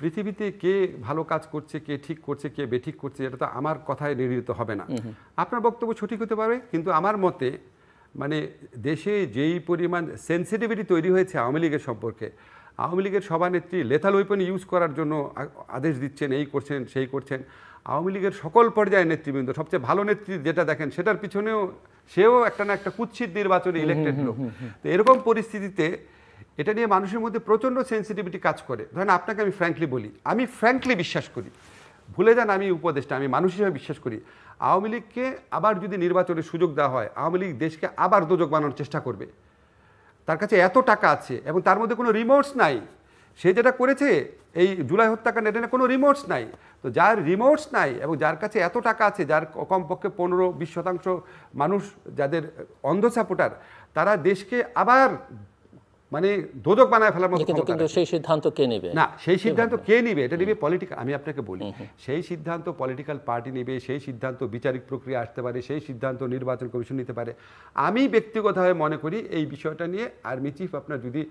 পৃথিবীতে কে ভালো কাজ করছে কে ঠিক করছে কে বেঠিক করছে এটা তো আমার কথায় নির্ণীত হবে না। আপনার বক্তব্য সঠিক হতে পারে কিন্তু আমার মতে মানে দেশে যেই পরিমাণ সেন্সিটিভিটি তৈরি হয়েছে আওয়ামী লীগের সম্পর্কে আওয়ামী লীগের সভানেত্রী লেথাল ওয়েপন ইউজ করার জন্য আদেশ দিচ্ছেন এই করছেন সেই করছেন। আওয়ামী লীগের সকল পর্যায়ে নেতৃবৃন্দ সবচেয়ে ভালো নেত্রী যেটা দেখেন সেটার পিছনেও সেও একটা না একটা কুৎসিত নির্বাচনে ইলেকটেড লোক। তো এরকম পরিস্থিতিতে এটা নিয়ে মানুষের মধ্যে প্রচণ্ড সেন্সিটিভিটি কাজ করে। ধরেন আপনাকে আমি ফ্র্যাঙ্কলি বলি, আমি ফ্র্যাঙ্কলি বিশ্বাস করি। ভুলে যান আমি উপদেষ্টা, আমি মানুষ হিসেবে বিশ্বাস করি। আওয়ামী লীগকে আবার যদি নির্বাচনের সুযোগ দেওয়া হয়, আওয়ামী লীগ দেশকে আবার দোজক বানানোর চেষ্টা করবে। তার কাছে এত টাকা আছে এবং তার মধ্যে কোনো রিমোটস নাই। সে যেটা করেছে, এই জুলাই হত্যাকাণ্ড এটা কোনো রিমোটস নাই। তো যার রিমোটস নাই এবং যার কাছে এত টাকা আছে, যার কমপক্ষে পনেরো, বিশ শতাংশ মানুষ, যাদের অন্ধ সাপোর্টার তারা দেশকে আবার মানে দোদক বানায় ফেলার মতো কিন্তু কিন্তু সেই সিদ্ধান্ত কে নেবে? না সেই সিদ্ধান্ত কে নেবে এটা নেবে পলিটিক্যাল আমি আপনাকে বলি সেই সিদ্ধান্ত পলিটিক্যাল পার্টি নেবে সেই সিদ্ধান্ত বিচারিক প্রক্রিয়া আসতে পারে সেই সিদ্ধান্ত নির্বাচন কমিশন নিতে পারে। আমি ব্যক্তিগতভাবে মনে করি এই বিষয়টা নিয়ে আর্মি চিফ আপনার যদি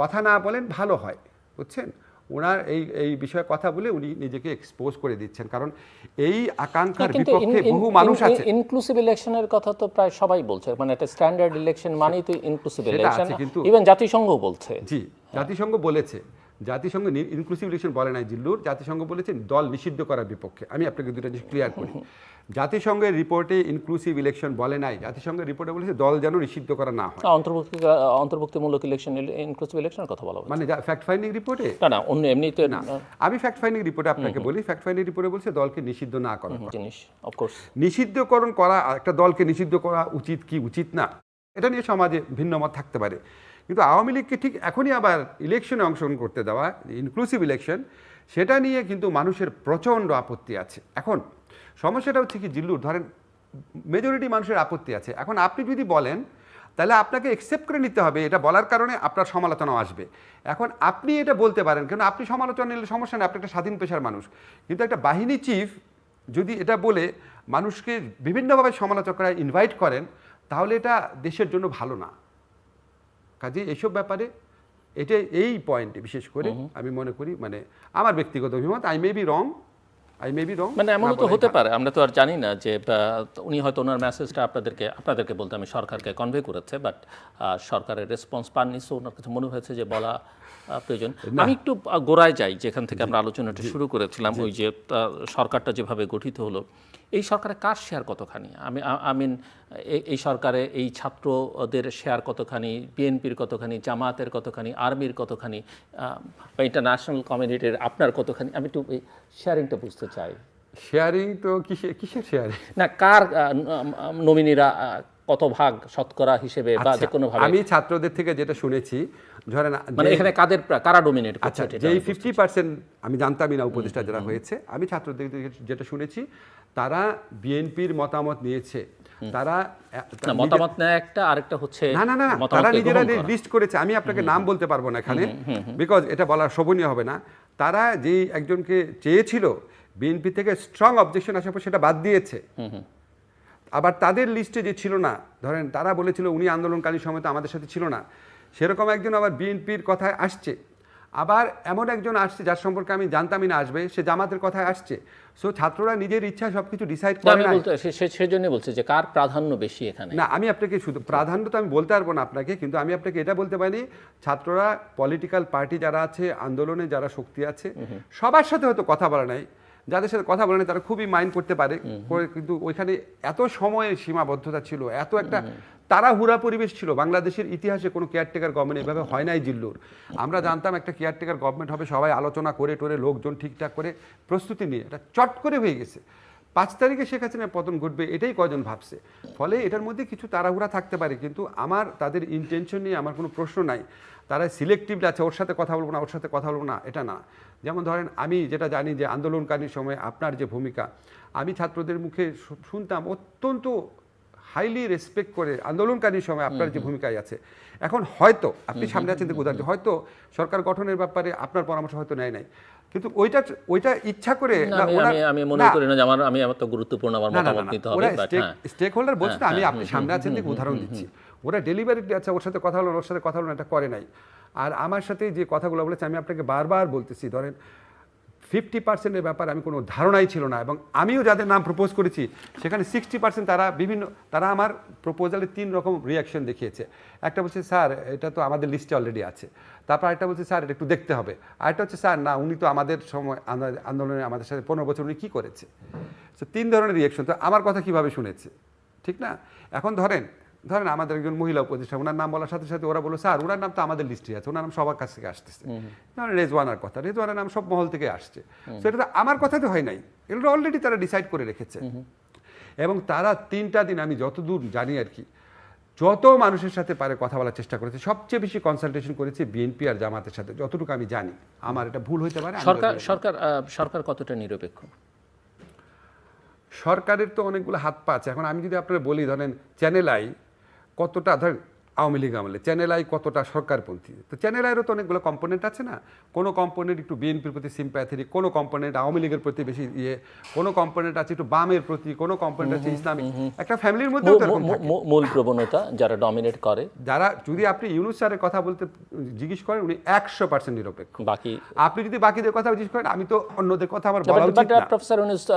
কথা না বলেন ভালো হয় বুঝছেন? ওনার এই এই বিষয়ে কথা বলে উনি নিজেকে এক্সপোজ করে দিচ্ছেন। কারণ এই আকাঙ্ক্ষার বিপক্ষে বহু মানুষ আছে। ইনক্লুসিভ ইলেকশনের কথা তো প্রায় সবাই বলছে। মানে একটা স্ট্যান্ডার্ড ইলেকশন মানেই তো ইনক্লুসিভ ইলেকশন ইভেন জাতিসংঘ বলছে। জি জাতিসংঘ বলেছে। জাতিসংঘ ইনক্লুসিভ ইলেকশন বলে নাই জিল্লুর জাতিসংঘ বলেছে দল নিষিদ্ধ করার বিপক্ষে। আমি আপনাকে দুটো জিনিস ক্লিয়ার করি। জাতিসংঘের রিপোর্টে ইনক্লুসিভ ইলেকশন বলে নাই। জাতিসংঘের রিপোর্টে বলেছে দল যেন নিষিদ্ধ করা না হয়। অন্তর্ভুক্তি অন্তর্ভুক্তিমূলক ইলেকশন ইনক্লুসিভ ইলেকশনের কথা বলা মানে ফ্যাক্ট ফাইন্ডিং রিপোর্টে না না অন্য এমনিতে না আমি ফ্যাক্ট ফাইন্ডিং রিপোর্টে আপনাকে বলি ফ্যাক্ট ফাইন্ডিং রিপোর্টে বলছে দলকে নিষিদ্ধ না করা জিনিস অফকোর্স নিষিদ্ধকরণ করা একটা দলকে নিষিদ্ধ করা উচিত কি উচিত না এটা নিয়ে সমাজে ভিন্ন মত থাকতে পারে। কিন্তু আওয়ামী লীগকে ঠিক এখনই আবার ইলেকশনে অংশগ্রহণ করতে দেওয়া ইনক্লুসিভ ইলেকশন সেটা নিয়ে কিন্তু মানুষের প্রচণ্ড আপত্তি আছে। এখন, সমস্যাটা হচ্ছে কি জিল্লুর, ধরেন মেজরিটি মানুষের আপত্তি আছে। এখন আপনি যদি বলেন, তাহলে আপনাকে একসেপ্ট করে নিতে হবে। এটা বলার কারণে আপনার সমালোচনাও আসবে। এখন আপনি এটা বলতে পারেন, কেন আপনি সমালোচনা নিলে সমস্যা নেই, আপনি একটা স্বাধীন পেশার মানুষ। কিন্তু একটা বাহিনী চিফ যদি এটা বলে, মানুষকে বিভিন্নভাবে সমালোচকরা ইনভাইট করেন, তাহলে এটা দেশের জন্য ভালো না। কাজে এইসব ব্যাপারে এটা এই পয়েন্টে বিশেষ করে আমি মনে করি মানে আমার ব্যক্তিগত অভিমত I may be wrong I may be wrong মানে এমন তো হতে পারে আমরা তো আর জানি না যে উনি হয়তো ওনার মেসেজটা আপনাদেরকে আপনাদেরকে বলতে আমি সরকারকে কনভে করেছে বাট সরকারের রেসপন্স পাননি সো ওনার কাছে মনে হয়েছে যে বলা প্রয়োজন। আমি একটু গোড়ায় যাই যেখান থেকে আমরা আলোচনাটা শুরু করেছিলাম ওই যে সরকারটা যেভাবে গঠিত হলো এই সরকারে কার শেয়ার কতখানি? আমি আমিন মিন এই সরকারে এই ছাত্রদের শেয়ার কতখানি? বিএনপির কতখানি? জামাতের কতখানি? আর্মির কতখানি? বা ইন্টারন্যাশনাল কমিউনিটির আপনার কতখানি? আমি একটু এই শেয়ারিংটা বুঝতে চাই। শেয়ারিং তো কিসের কিসের শেয়ারিং না কার নমিনিরা কত ভাগ শতকরা হিসেবে বা যে কোনো ভাবে। আচ্ছা, আমি ছাত্রদের থেকে যেটা শুনেছি ধরেন মানে এখানে কাদের কারা ডোমিনেট আচ্ছা যেই ফিফটি পার্সেন্ট আমি জানতামই না উপদেষ্টা যারা হয়েছে আমি ছাত্রদের থেকে যেটা শুনেছি তারা বিএনপির মতামত নিয়েছে। তারা মতামত নেয় একটা আরেকটা হচ্ছে না না না তারা নিজেরা লিস্ট করেছে আমি আপনাকে নাম বলতে পারব না এখানে বিকজ এটা বলা শোভনীয় হবে না। তারা যেই একজনকে চেয়েছিল বিএনপি থেকে স্ট্রং অবজেকশন আসার পর সেটা বাদ দিয়েছে। আবার তাদের লিস্টে যে ছিল না ধরেন তারা বলেছিল উনি আন্দোলনকারী সময় তো আমাদের সাথে ছিল না সেরকম একজন আবার বিএনপির কথায় আসছে। আবার এমন একজন আসছে যার সম্পর্কে আমি জানতামই না আসবে সে জামাতের কথায় আসছে। সো ছাত্ররা নিজের ইচ্ছা সবকিছু ডিসাইড করে না সেজন্য বলছে যে কার প্রাধান্য বেশি এখানে? না আমি আপনাকে শুধু প্রাধান্য তো আমি বলতে পারব না আপনাকে কিন্তু আমি আপনাকে এটা বলতে পারি ছাত্ররা পলিটিক্যাল পার্টি যারা আছে আন্দোলনে যারা শক্তি আছে সবার সাথে হয়তো কথা বলা নাই। যাদের সাথে কথা বলেনি তারা খুবই মাইন্ড করতে পারে। কিন্তু ওইখানে এত সময়ের সীমাবদ্ধতা ছিল এত একটা তাড়াহুড়া পরিবেশ ছিল। বাংলাদেশের ইতিহাসে কোনো কেয়ারটেকার গভর্নমেন্ট এভাবে হয় নাই জিল্লুর। আমরা জানতাম একটা কেয়ারটেকার গভর্নমেন্ট হবে সবাই আলোচনা করে টোরে লোকজন ঠিকঠাক করে প্রস্তুতি নিয়ে এটা চট করে হয়ে গেছে। পাঁচ তারিখে শেখ হাসিনার পতন ঘটবে এটাই কজন ভাবছে। ফলে এটার মধ্যে কিছু তাড়াহুড়া থাকতে পারে কিন্তু আমার তাদের ইন্টেনশন নিয়ে আমার কোনো প্রশ্ন নাই। তারা সিলেক্টিভলি আছে ওর সাথে কথা বলব না ওর সাথে কথা বলব না এটা না। যেমন ধরেন আমি যেটা জানি যে আন্দোলনকারীর সময় আপনার যে ভূমিকা আমি ছাত্রদের মুখে শুনতাম অত্যন্ত হাইলি রেসপেক্ট করে আন্দোলনকারীর সময় আপনার যে ভূমিকায় আছে। এখন হয়তো আপনি সামনে আছেন উদাহরণ হয়তো সরকার গঠনের ব্যাপারে আপনার পরামর্শ হয়তো নেয় নাই। কিন্তু ওইটা ওইটা ইচ্ছা করে আমি মনে করি না যে আমার আমি আমার তো গুরুত্বপূর্ণ আমার মতামত নিতে হবে ওরা স্টেক হ্যাঁ। হোল্ডার বলছে আমি আপনি সামনে আছেন দেখে উদাহরণ দিচ্ছি। ওরা ডেলিভারি আচ্ছা ওর সাথে কথা হলো ওর সাথে কথা হলো এটা করে নাই। আর আমার সাথে যে কথাগুলো বলেছে আমি আপনাকে বারবার বলতেছি ধরেন ফিফটি পার্সেন্টের ব্যাপারে আমি কোনো ধারণাই ছিল না এবং আমিও যাদের নাম প্রপোজ করেছি, সেখানে সিক্সটি পার্সেন্ট তারা বিভিন্ন, তারা আমার প্রপোজালে তিন রকম রিয়াকশন দেখিয়েছে। একটা বলছে, স্যার, এটা তো আমাদের লিস্টে অলরেডি আছে। তারপর একটা বলছে, স্যার, এটা একটু দেখতে হবে। আরেকটা হচ্ছে, স্যার, না, উনি তো আমাদের সময় আন্দো- আন্দোলনে আমাদের সাথে পনেরো বছর উনি কী করেছে? তো তিন ধরনের রিয়াকশন তো আমার কথা কীভাবে শুনেছে? ঠিক না? এখন ধরেন ধরেন আমাদের একজন মহিলা উপদেষ্টা ওনার নাম বলার সাথে সাথে ওরা বলল স্যার ওনার নাম তো আমাদের লিস্টে আছে ওনার নাম সবার কাছ থেকে আসতেছে। ধরেন রেজওয়ানার কথা রেজওয়ানার নাম সব মহল থেকে আসছে। সেটা তো আমার কথাতে হয় নাই এগুলো অলরেডি তারা ডিসাইড করে রেখেছে। এবং তারা তিনটা দিন আমি যতদূর জানি আর কি যত মানুষের সাথে পারে কথা বলার চেষ্টা করেছে সবচেয়ে বেশি কনসালটেশন করেছে বিএনপি আর জামাতের সাথে যতটুকু আমি জানি। আমার এটা ভুল হতে পারে সরকার সরকার সরকার কতটা নিরপেক্ষ? সরকারের তো অনেকগুলো হাত পা আছে। এখন আমি যদি আপনার বলি ধরেন চ্যানেল আই কতটা ধরেন আওয়ামী লীগ আমলে চ্যানেল আই কতটা সরকারপন্থী? তো চ্যানেল আইয়েরও তো অনেকগুলো কম্পোনেন্ট আছে না? কোনো কম্পোনেন্ট একটু বিএনপির প্রতি সিম্প্যাথেটিক কোনো কম্পোনেন্ট আওয়ামী লীগের প্রতি বেশি ইয়ে কোনো কম্পোনেন্ট আছে একটু বামের প্রতি কোনো কম্পোনেন্ট আছে ইসলামিক। একটা ফ্যামিলির মধ্যে মূল- প্রবণতা যারা ডমিনেট করে। যারা যদি আপনি ইউনুস স্যারের কথা বলতে জিজ্ঞেস করেন উনি একশো পার্সেন্ট নিরপেক্ষ। বাকি আপনি যদি বাকিদের কথা জিজ্ঞেস করেন আমি তো অন্যদের কথা আমার বলা উচিত না। প্রফেসর ইউনুস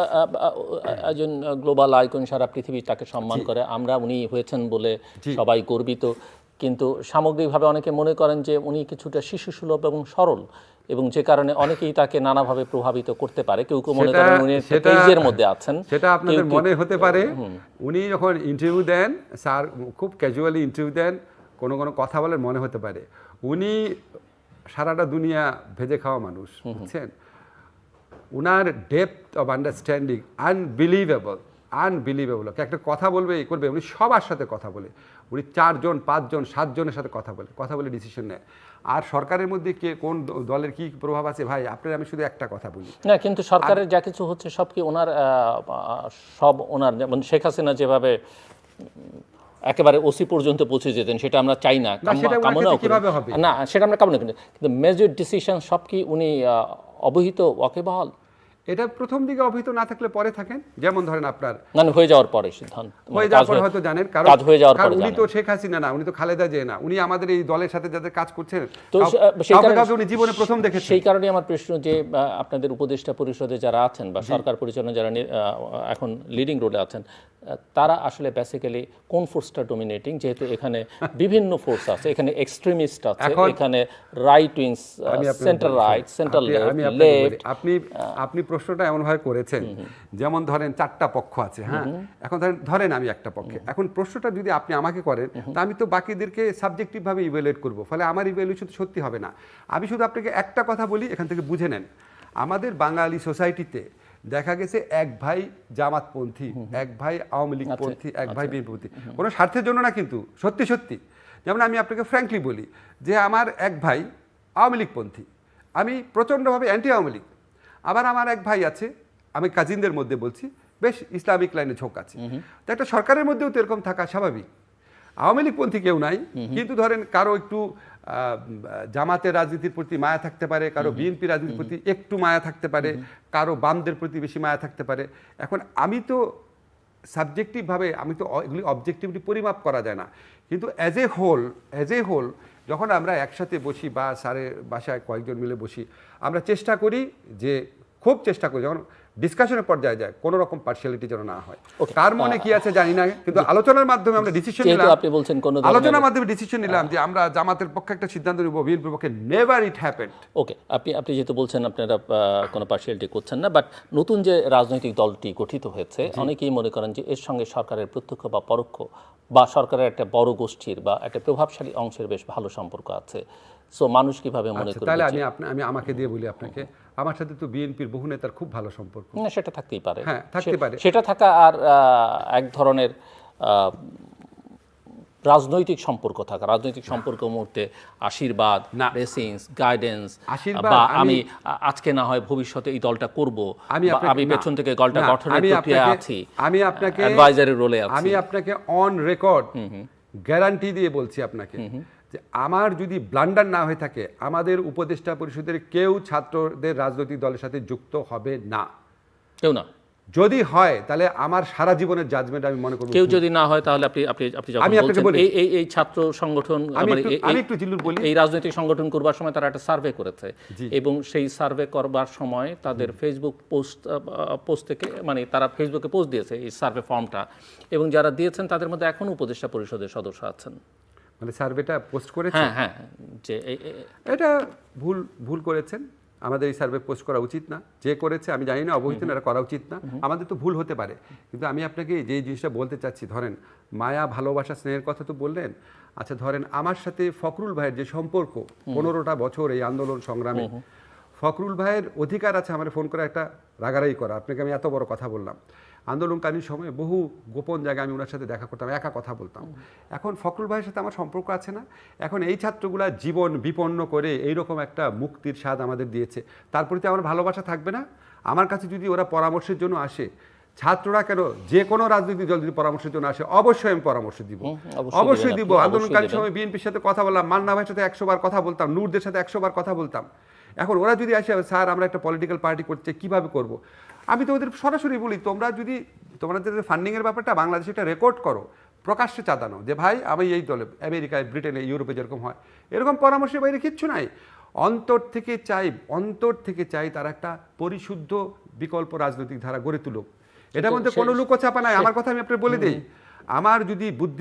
একজন গ্লোবাল আইকন সারা পৃথিবী তাকে সম্মান করে। আমরা উনি হয়েছেন বলে সবাই গর্বিত। কিন্তু সামগ্রিকভাবে অনেকে মনে করেন যে উনি কিছুটা শিশু সুলভ এবং সরল এবং যে কারণে অনেকেই তাকে নানাভাবে প্রভাবিত করতে পারে। কেউ কেউ মনে করেন উনি পেজের মধ্যে আছেন। সেটা আপনাদের মনে হতে পারে উনি যখন ইন্টারভিউ দেন স্যার খুব ক্যাজুয়ালি ইন্টারভিউ দেন কোনো কোনো কথা বলেন মনে হতে পারে। উনি সারাটা দুনিয়া ভেজে খাওয়া মানুষ বুঝছেন? উনার depth of understanding unbelievable unbelievable একটা কথা বলবে এই করবে উনি সবার সাথে কথা বলে। উনি চারজন পাঁচজন সাতজনের সাথে কথা বলে কথা বলে ডিসিশন নেয়। আর সরকারের মধ্যে কে কোন দলের কি প্রভাব আছে? ভাই আপনার আমি শুধু একটা কথা বলি। না কিন্তু সরকারের যা কিছু হচ্ছে সব কি ওনার সব ওনার যেমন শেখ হাসিনা যেভাবে একেবারে ওসি পর্যন্ত পৌঁছে যেতেন সেটা আমরা চাই না। কামনাও? না সেটা আমরা কামনা করি কিন্তু মেজর ডিসিশন সব কি উনি অবহিত ওয়াকিবহাল? এটা প্রথম দিকে অভিহিত না থাকলে পরে থাকেন। যেমন ধরেন আপনার মানে হয়ে যাওয়ার পরে সিদ্ধান্ত। মানে হয়ে যাওয়ার পরে হয়তো জানেন কারণ কাজ হয়ে যাওয়ার পরে উনি তো শেখ হাসিনা না উনি তো খালেদা জিয়া না উনি আমাদের এই দলের সাথে যাদের কাজ করছেন তো সেই কারণে- উনি জীবনে প্রথম দেখেছেন। সেই কারণে আমার প্রশ্ন যে আপনাদের উপদেষ্টা পরিষদে যারা আছেন বা সরকার পরিচালনা যারা এখন লিডিং রোলে আছেন তারা আসলে বেসিক্যালি কোন ফোর্সটা ডোমিনেটিং যেহেতু এখানে বিভিন্ন ফোর্স আছে এখানে এক্সট্রিমিস্ট আছে এখন- right wings center right center আপনি- লেফট আপনি আপনি প্রশ্নটা এমন ভাবে করেছেন যেমন ধরেন চারটা পক্ষ আছে হ্যাঁ? এখন ধরেন ধরেন আমি একটা পক্ষে। এখন প্রশ্নটা যদি আপনি আমাকে করেন তা আমি তো বাকিদেরকে সাবজেক্টিভ ভাবে ইভ্যালুয়েট করব ফলে আমার ইভ্যালুয়েশন তো সত্যি হবে না। আমি শুধু আপনাকে একটা কথা বলি এখান থেকে বুঝে নেন। আমাদের বাঙালি সোসাইটিতে দেখা গেছে এক ভাই জামাতপন্থী এক ভাই আওয়ামী লীগপন্থী এক ভাই বিএনপিপন্থী কোনো স্বার্থের জন্য না কিন্তু সত্যি সত্যি। যেমন আমি আপনাকে ফ্র্যাঙ্কলি বলি যে আমার এক ভাই আওয়ামী লীগপন্থী আমি প্রচণ্ডভাবে অ্যান্টি আওয়ামী লীগ। আবার আমার এক ভাই আছে আমি কাজিনদের মধ্যে বলছি বেশ ইসলামিক লাইনে ঝোঁক আছে। তো একটা সরকারের মধ্যেও তো এরকম থাকা স্বাভাবিক। আওয়ামী লীগপন্থী কেউ নাই। কিন্তু ধরেন কারও একটু জামাতের রাজনীতির প্রতি মায়া থাকতে পারে কারও বিএনপি রাজনীতির প্রতি একটু মায়া থাকতে পারে কারও বামদের প্রতি বেশি মায়া থাকতে পারে। এখন আমি তো সাবজেক্টিভভাবে আমি তো এগুলি অবজেক্টিভলি পরিমাপ করা যায় না। কিন্তু as a whole as a whole যখন আমরা একসাথে বসি বা স্যারের বাসায় কয়েকজন মিলে বসি আমরা চেষ্টা করি যে খুব চেষ্টা করি। যখন ডিসকাশনের পর্যায়ে যায় কোনো রকম পার্সিয়ালিটি যেন না হয়। কার মনে কি আছে জানি না কিন্তু আলোচনার মাধ্যমে আমরা ডিসিশন নিলাম আপনি বলছেন কোনো আলোচনার মাধ্যমে ডিসিশন নিলাম যে আমরা জামাতের পক্ষে একটা সিদ্ধান্ত নিব বিএনপির পক্ষে নেভার ইট হ্যাপেন্ড ওকে আপনি আপনি যেহেতু বলছেন আপনারা কোনো পার্সিয়ালিটি করছেন না বাট নতুন যে রাজনৈতিক দলটি গঠিত হয়েছে অনেকেই মনে করেন যে এর সঙ্গে সরকারের প্রত্যক্ষ বা পরোক্ষ বা সরকারের একটা বড় গোষ্ঠীর বা একটা প্রভাবশালী অংশের বেশ ভালো সম্পর্ক আছে। সো মানুষ কীভাবে মনে আচ্ছা, করবে তাহলে আমি আমি আমাকে দিয়ে বলি আপনাকে। আমার সাথে তো বিএনপির বহু নেতার খুব ভালো সম্পর্ক। না সেটা থাকতেই পারে। হ্যাঁ, থাকতে পারে। সেটা থাকা আর এক ধরনের রাজনৈতিক সম্পর্ক থাকা। রাজনৈতিক সম্পর্ক মুহূর্তে আশীর্বাদ। ব্লেসিংস গাইডেন্স আশীর্বাদ, বা আমি- আজকে না হয় ভবিষ্যতে এই দলটা করব আমি আমি পেছন থেকে দলটা গঠনের আমি প্রক্রিয়া আছি আমি আপনাকে অ্যাডভাইজারি রোলে আছি। আমি আপনাকে অন রেকর্ড গ্যারান্টি দিয়ে বলছি আপনাকে। যে আমার যদি ব্লান্ডার না হয়ে থাকে আমাদের উপদেষ্টা পরিষদের কেউ ছাত্রদের রাজনৈতিক দলের সাথে যুক্ত হবে না। কেউ না। যদি হয় তাহলে আমার সারা জীবনের জাজমেন্ট আমি মনে করব কেউ যদি না হয় তাহলে আপনি আপনি আপনি আমি আপনাকে বলি। এই এই ছাত্র সংগঠন আমি মানে একটু- আমি একটু জিল্লুর বলি। এই রাজনৈতিক সংগঠন করবার সময় তারা একটা সার্ভে করেছে। এবং সেই সার্ভে করবার সময় তাদের ফেসবুক পোস্ট পোস্ট থেকে মানে তারা ফেসবুকে পোস্ট দিয়েছে এই সার্ভে ফর্মটা এবং যারা দিয়েছেন তাদের মধ্যে এখন উপদেষ্টা পরিষদের সদস্য আছেন। মানে সার্ভেটা পোস্ট করেছে হ্যাঁ হ্যাঁ যে এটা ভুল ভুল করেছেন। আমাদের এই সার্ভে পোস্ট করা উচিত না। যে করেছে আমি জানি না অবহিত না এটা করা উচিত না। আমাদের তো ভুল হতে পারে। কিন্তু আমি আপনাকে যে জিনিসটা বলতে চাচ্ছি ধরেন মায়া ভালোবাসা স্নেহের কথা তো বললেন। আচ্ছা ধরেন আমার সাথে ফখরুল ভাইয়ের যে সম্পর্ক পনেরোটা বছর এই আন্দোলন সংগ্রামে ফখরুল ভাইয়ের অধিকার আছে আমার ফোন করে একটা রাগারাগি করা। আপনাকে আমি এত বড় কথা বললাম। আন্দোলনকালীন সময়ে বহু গোপন জায়গায় আমি ওনার সাথে দেখা করতাম একা কথা বলতাম। এখন ফখরুল ভাইয়ের সাথে আমার সম্পর্ক আছে না। এখন এই ছাত্রগুলা জীবন বিপন্ন করে এইরকম একটা মুক্তির স্বাদ আমাদের দিয়েছে। তার প্রতি আমার ভালোবাসা থাকবে না। আমার কাছে যদি ওরা পরামর্শের জন্য আসে ছাত্ররা কেন যে কোনো রাজনৈতিক দল যদি পরামর্শের জন্য আসে অবশ্যই আমি পরামর্শ দিব। অবশ্যই দিব। আন্দোলনকালীন সময় বিএনপির সাথে কথা বললাম মান্না ভাইয়ের সাথে একশো বার কথা বলতাম নূরদের সাথে একশো বার কথা বলতাম। এখন ওরা যদি আসে স্যার আমরা একটা পলিটিক্যাল পার্টি চাই, কীভাবে করব? আমি তো ওদের সরাসরি বলি তোমরা যদি তোমাদের ফান্ডিং এর ব্যাপারটা বাংলাদেশে একটা রেকর্ড করো প্রকাশ্যে চাঁদানো যে ভাই আমি এই দলে আমেরিকায় ব্রিটেনে ইউরোপে যেরকম হয় এরকম পরামর্শের বাইরে কিচ্ছু নাই। অন্তর থেকে চাই অন্তর থেকে চাই তারা একটা পরিশুদ্ধ বিকল্প রাজনৈতিক ধারা গড়ে তুলুক। এটার মধ্যে কোনো লুকোচাপা নাই আমার কথা আমি আপনাকে বলে দিই। আমার যদি বুদ্ধি